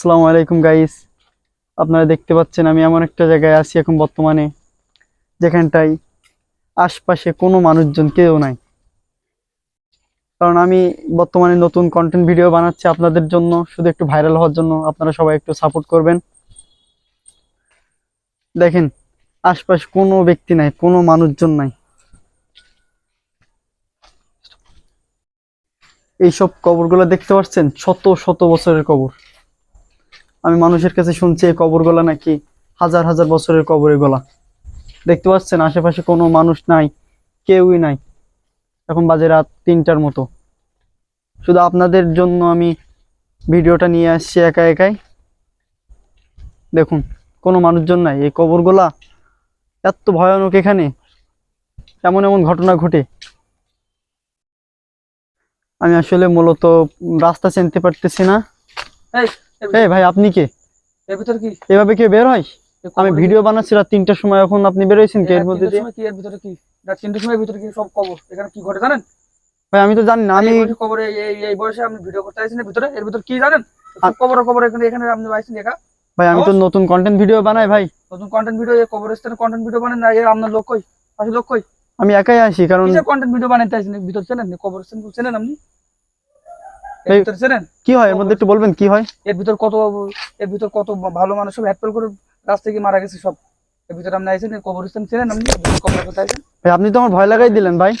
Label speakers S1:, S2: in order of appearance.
S1: আসসালামু আলাইকুম গাইস আপনারা দেখতে পাচ্ছেন আমি এমন একটা জায়গায় আছি এখন বর্তমানে, যেখানটায় আশপাশে কোনো মানুষজন কেউ নাই। কারণ আমি বর্তমানে নতুন কন্টেন্ট ভিডিও বানাচ্ছি আপনাদের জন্য, শুধু একটু ভাইরাল হওয়ার জন্য। আপনারা সবাই একটু সাপোর্ট করবেন। দেখেন, আশপাশে কোনো ব্যক্তি নাই, কোনো মানুষজন নাই। এইসব কবরগুলো দেখতে পাচ্ছেন? শত শত বছরের কবর। আমি মানুষের কাছে শুনছি এই কবরগুলা নাকি হাজার হাজার বছরের কবরের গলা দেখতে পাচ্ছেন, আশেপাশে কোনো মানুষ নাই, কেউই নাই। এখন বাজে রাত তিনটার মতো। শুধু আপনাদের জন্য আমি ভিডিওটা নিয়ে আসছি একা একাই। দেখুন, কোনো মানুষজন নাই। এই কবরগুলা এত ভয়ানক এখানে। এমন এমন ঘটনা ঘটে। আমি আসলে মূলত রাস্তা চিনতে পারতেছি না।
S2: এই
S1: ভাই আপনি কে?
S2: এর ভিতর কি?
S1: এভাবে কেউ বের হয়? আমি ভিডিও বানাচ্ছি রাত তিনটার সময় এখন আপনি বেরোয়েছেন কি
S2: কি?
S1: এর মধ্যে
S2: কি এর ভিতরে কি? রাত তিনটার সময় ভিতরে কি সব কবর এখানে কি ঘটে জানেন?
S1: ভাই আমি তো জানি না আমি
S2: কবরে এই বয়সে আপনি ভিডিও করতে আসছেন এর ভিতরে? এর ভিতর কি জানেন? সব কবর কবর এখানে এখানে আপনি পাইছেন একা?
S1: ভাই আমি তো নতুন কন্টেন্ট ভিডিও বানাই ভাই।
S2: নতুন কন্টেন্ট ভিডিও এই কবরস্থানে কন্টেন্ট ভিডিও বানান না এর আপনার লোক কই? পাশে লোক কই?
S1: আমি একাই আসি কারণ
S2: কন্টেন্ট ভিডিও বানাইতে আসছেন এর ভিতর? চেনেন কবরস্থান চেনেন আপনি এর
S1: এই-
S2: ভিতর চেনেন
S1: কি হয়? এর মধ্যে একটু বলবেন কি হয়?
S2: এর ভিতর কত এর ভিতর কত ভালো মানুষ সব হ্যাটপেল করে রাস্তা থেকে মারা গেছে সব। এর ভিতরে আপনি আইছেন কবরস্থান চেনেন আপনি? কবর কোথায়
S1: আপনি তো আমার ভয় লাগাই দিলেন ভাই।